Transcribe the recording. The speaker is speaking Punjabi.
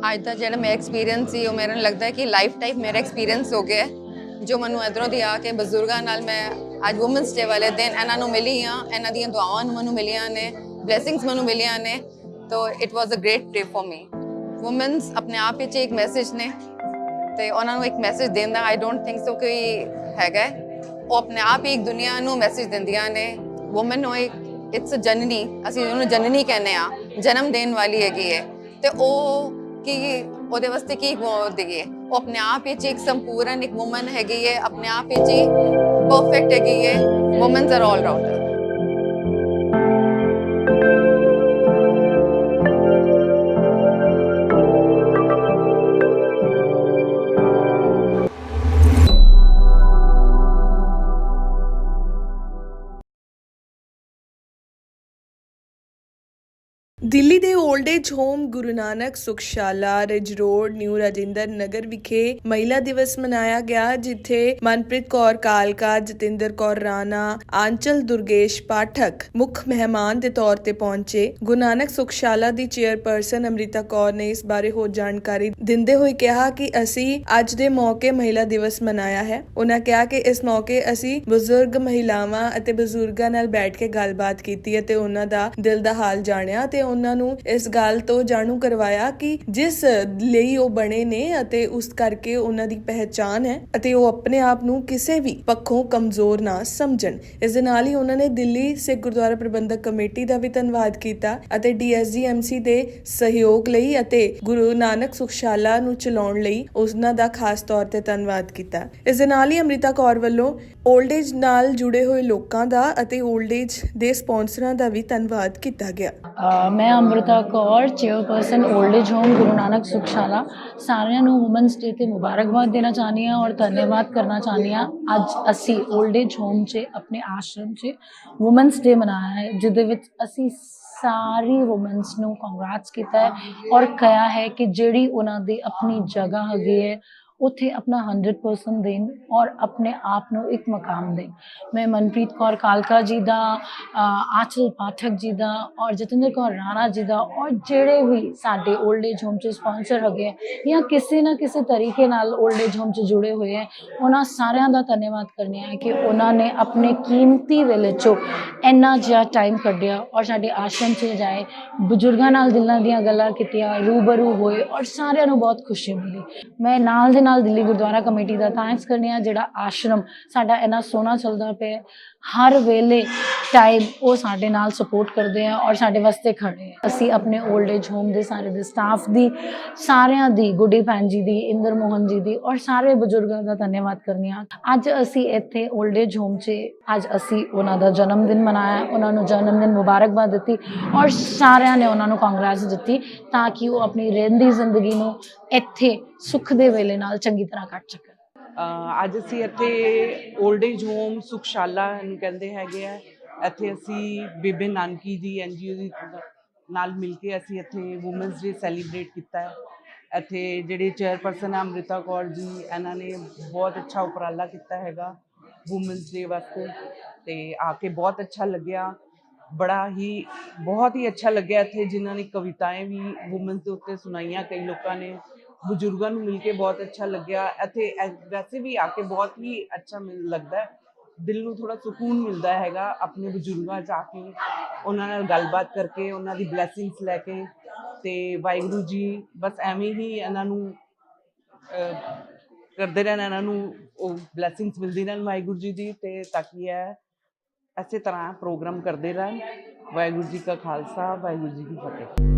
ਅੱਜ ਦਾ ਜਿਹੜਾ ਮੇਰਾ ਐਕਸਪੀਰੀਅੰਸ ਸੀ, ਉਹ ਮੈਨੂੰ ਲੱਗਦਾ ਕਿ ਲਾਈਫ ਟਾਈਮ ਮੇਰਾ ਐਕਸਪੀਰੀਅੰਸ ਹੋ ਗਿਆ ਜੋ ਮੈਨੂੰ ਇਧਰੋਂ ਦੀ ਆ ਕੇ ਬਜ਼ੁਰਗਾਂ ਨਾਲ ਮੈਂ ਅੱਜ ਔਮਨਸ ਡੇ ਵਾਲੇ ਦਿਨ ਇਹਨਾਂ ਨੂੰ ਮਿਲੀ ਆ ਇਹਨਾਂ ਦੀਆਂ ਦੁਆਵਾਂ ਮੈਨੂੰ ਮਿਲੀਆਂ ਨੇ ਬਲੇਸਿੰਗਸ ਮੈਨੂੰ ਮਿਲੀਆਂ ਨੇ, ਤੋ it was a great day for me women ਆਪਣੇ ਆਪ ਵਿੱਚ ਇੱਕ ਮੈਸੇਜ ਨੇ, ਤੇ ਉਹਨਾਂ ਨੂੰ ਇੱਕ ਮੈਸੇਜ ਦੇਣ ਦਾ ਆਈ ਡੋਨਟ ਥਿੰਕ ਸੋ ਕੋਈ ਹੈਗਾ ਉਹ ਆਪਣੇ ਆਪ ਹੀ ਇੱਕ ਦੁਨੀਆ ਨੂੰ ਮੈਸੇਜ ਦਿੰਦੀਆਂ ਨੇ। ਔਮਨ ਨੂੰ ਇੱਕ ਇਟਸ ਅ ਜਨਨੀ ਅਸੀਂ ਉਹਨੂੰ ਜਨਨੀ ਕਹਿੰਦੇ ਆ ਜਨਮ ਦੇਣ ਵਾਲੀ ਹੈਗੀ ਹੈ। ਤੇ ਉਹ ਕੀ ਉਹਦੇ ਵਾਸਤੇ ਕੀ ਉਹ ਦੇਗੀ ਉਹ ਆਪਣੇ ਆਪ ਵਿੱਚ ਇੱਕ ਸੰਪੂਰਨ ਇੱਕ ਔਮਨ ਹੈਗੀ ਹੈ ਆਪਣੇ ਆਪ ਵਿੱਚ ਹੀ ਪਰਫੈਕਟ ਹੈਗੀ ਹੈ women are all rounder Delhi ਦੇ old age home Guru Nanak Sukhshala ridge road, new Rajinder Nagar ਵਿਖੇ ਮਹਿਲਾ ਦਿਵਸ ਮਨਾਇਆ ਗਿਆ, ਜਿੱਥੇ ਮਨਪ੍ਰੀਤ ਕੌਰ ਕਾਲਕਾ, ਜਤਿੰਦਰ ਕੌਰ ਰਾਣਾ, ਆਂਚਲ ਦੁਰਗੇਸ਼ ਪਾਠਕ ਮੁੱਖ ਮਹਿਮਾਨ ਦੇ ਤੌਰ ਤੇ ਪਹੁੰਚੇ। ਗੁਰੂ ਨਾਨਕ ਸੁਖਸ਼ਾਲਾ ਦੀ ਚੇਅਰਪਰਸਨ ਅਮ੍ਰਿਤਾ ਕੌਰ ਨੇ ਇਸ ਬਾਰੇ ਹੋਰ ਜਾਣਕਾਰੀ ਦਿੰਦੇ ਹੋਏ ਕਿਹਾ ਕਿ ਅਸੀਂ ਅੱਜ ਦੇ ਮੌਕੇ ਮਹਿਲਾ ਦਿਵਸ ਮਨਾਇਆ ਹੈ। ਉਹਨਾਂ ਕਿਹਾ ਕਿ ਇਸ ਮੌਕੇ ਅਸੀਂ ਬਜ਼ੁਰਗ ਮਹਿਲਾਵਾਂ ਅਤੇ ਬਜ਼ੁਰਗਾਂ ਨਾਲ ਬੈਠ ਕੇ ਗੱਲਬਾਤ ਕੀਤੀ ਅਤੇ ਉਹਨਾਂ ਦਾ ਦਿਲ ਦਾ ਹਾਲ ਜਾਣਿਆ ਤੇ ਉਹਨਾਂ ਨੂੰ ਇਸ ਗੱਲ ਤੋਂ ਜਾਣੂ ਕਰਵਾਇਆ ਕਿ ਜਿਸ ਲਈ ਉਹ ਬਣੇ ਨੇ ਅਤੇ ਉਸ ਕਰਕੇ ਉਹਨਾਂ ਦੀ ਪਹਿਚਾਨ ਹੈ ਅਤੇ ਉਹ ਆਪਣੇ ਆਪ ਨੂੰ ਕਿਸੇ ਵੀ ਪੱਖੋਂ ਕਮਜ਼ੋਰ ਨਾ ਸਮਝਣ। ਇਸ ਦੇ ਨਾਲ ਹੀ ਉਹਨਾਂ ਨੇ ਦਿੱਲੀ ਸਿੱਖ ਗੁਰਦੁਆਰਾ ਪ੍ਰਬੰਧਕ ਕਮੇਟੀ ਦਾ ਵੀ ਧੰਨਵਾਦ ਕੀਤਾ ਅਤੇ ਡੀਐਸਜੀਐਮਸੀ ਦੇ ਸਹਿਯੋਗ ਲਈ ਅਤੇ ਗੁਰੂ ਨਾਨਕ ਸੁਖਸ਼ਾਲਾ ਨੂੰ ਚਲਾਉਣ ਲਈ ਉਹਨਾਂ ਦਾ ਖਾਸ ਤੌਰ ਤੇ ਧੰਨਵਾਦ ਕੀਤਾ। ਇਸ ਦੇ ਨਾਲ ਹੀ ਅਮ੍ਰਿਤਾ ਕੌਰ ਵੱਲੋਂ 올ਡ ਏਜ ਨਾਲ ਜੁੜੇ ਹੋਏ ਲੋਕਾਂ ਦਾ ਅਤੇ 올ਡ ਏਜ ਦੇ ਸਪਾਂਸਰਾਂ ਦਾ ਵੀ ਧੰਨਵਾਦ ਕੀਤਾ ਗਿਆ। ਅ, ਮੈਂ Amrita Kaur chairperson old age home Guru Nanak Sukhshala. ਸਾਰਿਆਂ ਨੂੰ ਔਮਨਸ ਡੇ ਤੇ ਮੁਬਾਰਕਬਾਦ ਦੇਣਾ ਚਾਹੁੰਦੀ ਹਾਂ ਔਰ ਧੰਨਵਾਦ ਕਰਨਾ ਚਾਹੁੰਦੀ ਹਾਂ। ਅੱਜ ਅਸੀਂ 올ਡ ਏਜ ਹੋਮ 'ਚ, ਆਪਣੇ ਆਸ਼ਰਮ 'ਚ ਔਮਨਸ ਡੇ ਮਨਾਇਆ ਹੈ, ਜਿਹਦੇ ਵਿੱਚ ਅਸੀਂ ਸਾਰੀ ਔਮਨਸ ਨੂੰ ਕੰਗ੍ਰੈਟਸ ਕੀਤਾ ਹੈ ਔਰ ਕਿਹਾ ਹੈ ਕਿ ਜਿਹੜੀ ਉਹਨਾਂ ਦੀ ਆਪਣੀ ਜਗ੍ਹਾ ਹੈਗੀ ਹੈ ਉੱਥੇ ਆਪਣਾ 100% ਦੇਣ ਔਰ ਆਪਣੇ ਆਪ ਨੂੰ ਇੱਕ ਮਕਾਮ ਦੇਣ। ਮੈਂ ਮਨਪ੍ਰੀਤ ਕੌਰ ਕਾਲਕਾ ਜੀ ਦਾ ਆਚਲ ਪਾਠਕ ਜੀ ਦਾ ਔਰ ਜਤਿੰਦਰ ਕੌਰ ਰਾਣਾ ਜੀ ਦਾ ਔਰ ਜਿਹੜੇ ਵੀ ਸਾਡੇ 올ਡ ਏਜ ਹੋਮ 'ਚ ਸਪਾਂਸਰ ਹੈਗੇ ਹੈ ਜਾਂ ਕਿਸੇ ਨਾ ਕਿਸੇ ਤਰੀਕੇ ਨਾਲ 올ਡ ਏਜ ਹੋਮ 'ਚ ਜੁੜੇ ਹੋਏ ਹੈ ਉਹਨਾਂ ਸਾਰਿਆਂ ਦਾ ਧੰਨਵਾਦ ਕਰਨੀ ਹੈ ਕਿ ਉਹਨਾਂ ਨੇ ਆਪਣੇ ਕੀਮਤੀ ਵੇਲੇ 'ਚੋਂ ਇੰਨਾ ਜਿਹਾ ਟਾਈਮ ਕੱਢਿਆ ਔਰ ਸਾਡੇ ਆਸ਼ਰਮ 'ਚ ਜਾਏ, ਬਜ਼ੁਰਗਾਂ ਨਾਲ ਦਿਲਾਂ ਦੀਆਂ ਗੱਲਾਂ ਕੀਤੀਆਂ, ਰੂਬਰੂ ਹੋਏ ਔਰ ਸਾਰਿਆਂ ਨੂੰ ਬਹੁਤ ਖੁਸ਼ੀ ਮਿਲੀ। ਮੈਂ ਨਾਲ ਦੇ ਨਾਲ ਦਿੱਲੀ ਗੁਰਦੁਆਰਾ ਕਮੇਟੀ ਦਾ ਥੈਂਕਸ ਕਰਨੀ ਆ, ਜਿਹੜਾ ਆਸ਼ਰਮ ਸਾਡਾ ਇੰਨਾ ਸੋਹਣਾ ਚੱਲਦਾ ਪਿਆ ਹਰ ਵੇਲੇ ਟਾਈਮ ਉਹ ਸਾਡੇ ਨਾਲ ਸਪੋਰਟ ਕਰਦੇ ਆ ਔਰ ਸਾਡੇ ਵਾਸਤੇ ਖੜੇ ਆ। ਅਸੀਂ ਆਪਣੇ 올ਡ ਏਜ ਹੋਮ ਦੇ ਸਾਰੇ ਦੇ ਸਟਾਫ ਦੀ, ਸਾਰਿਆਂ ਦੀ, ਗੁੱਡੀ ਭੈਣ ਜੀ ਦੀ, ਇੰਦਰ ਮੋਹਨ ਜੀ ਦੀ ਔਰ ਸਾਰੇ ਬਜ਼ੁਰਗਾਂ ਦਾ ਧੰਨਵਾਦ ਕਰਨੀ ਆ ਅੱਜ ਅਸੀਂ ਇੱਥੇ 올ਡ ਏਜ ਹੋਮ 'ਚ, ਅੱਜ ਅਸੀਂ ਉਹਨਾਂ ਦਾ ਜਨਮ ਦਿਨ ਮਨਾਇਆ, ਉਹਨਾਂ ਨੂੰ ਜਨਮ ਦਿਨ ਮੁਬਾਰਕਬਾਦ ਦਿੱਤੀ ਔਰ ਸਾਰਿਆਂ ਨੇ ਉਹਨਾਂ ਨੂੰ ਕਾਂਗਰਸ ਦਿੱਤੀ ਤਾਂ ਕਿ ਉਹ ਆਪਣੀ ਰਹਿੰਦੀ ਜ਼ਿੰਦਗੀ ਨੂੰ ਇੱਥੇ ਸੁੱਖ ਦੇ ਵੇਲੇ ਨਾਲ ਚੰਗੀ ਤਰ੍ਹਾਂ ਕੱਟ ਸਕਣ। ਅੱਜ ਅਸੀਂ ਇੱਥੇ 올ਡ ਏਜ ਹੋਮ ਸੁਖਸ਼ਾਲਾ ਨੂੰ ਕਹਿੰਦੇ ਹੈਗੇ ਆ। ਇੱਥੇ ਅਸੀਂ ਬੇਬੇ ਨਾਨਕੀ ਜੀ ਐਨਜੀਓ ਦੀ ਨਾਲ ਮਿਲ ਕੇ ਅਸੀਂ ਇੱਥੇ ਔਮਨਸ ਡੇ ਸੈਲੀਬ੍ਰੇਟ ਕੀਤਾ ਹੈ। ਇੱਥੇ ਜਿਹੜੇ ਚੇਅਰਪਰਸਨ ਆ ਅੰਮ੍ਰਿਤਾ ਕੌਰ ਜੀ, ਇਹਨਾਂ ਨੇ ਬਹੁਤ ਅੱਛਾ ਉਪਰਾਲਾ ਕੀਤਾ ਹੈਗਾ ਔਮਨਸ ਡੇ ਵਾਸਤੇ। ਤੇ ਆ ਕੇ ਬਹੁਤ ਅੱਛਾ ਲੱਗਿਆ। ਬੜਾ ਹੀ, ਬਹੁਤ ਹੀ ਅੱਛਾ ਲੱਗਿਆ ਇੱਥੇ ਜਿਨ੍ਹਾਂ ਨੇ ਕਵਿਤਾएं ਵੀ ਔਮਨਸ ਦੇ ਉੱਤੇ ਸੁਣਾਈਆਂ, ਕਈ ਲੋਕਾਂ ਨੇ ਬਜ਼ੁਰਗਾਂ ਨੂੰ ਮਿਲ ਕੇ ਬਹੁਤ ਅੱਛਾ ਲੱਗਿਆ। ਇੱਥੇ ਐ- ਵੈਸੇ ਵੀ ਆ ਕੇ ਬਹੁਤ ਹੀ ਅੱਛਾ ਮਿਲ ਲੱਗਦਾ ਹੈ। ਦਿਲ ਨੂੰ ਥੋੜਾ ਸਕੂਨ ਮਿਲਦਾ ਹੈਗਾ ਆਪਣੇ ਬਜ਼ੁਰਗਾਂ 'ਚ ਆ ਕੇ, ਉਹਨਾਂ ਨਾਲ ਗੱਲਬਾਤ ਕਰਕੇ, ਉਹਨਾਂ ਦੀ ਬਲੇਸਿੰਗਸ ਲੈ ਕੇ ਤੇ ਵਾਹਿਗੁਰੂ ਜੀ ਬਸ ਐਵੇਂ ਹੀ ਇਹਨਾਂ ਨੂੰ ਕਰਦੇ ਰਹਿਣ, ਇਹਨਾਂ ਨੂੰ ਉਹ ਬਲੇਸਿੰਗਸ ਮਿਲਦੀ ਰਹਿਣ ਵਾਹਿਗੁਰੂ ਜੀ ਦੀ ਤੇ ਤਾਂ ਕਿ ਇਹ ਇਸੇ ਤਰ੍ਹਾਂ ਪ੍ਰੋਗਰਾਮ ਕਰਦੇ ਰਹਿਣ। ਵਾਹਿਗੁਰੂ ਜੀ ਕਾ ਖਾਲਸਾ, ਵਾਹਿਗੁਰੂ ਜੀ ਕੀ ਫਤਿਹ।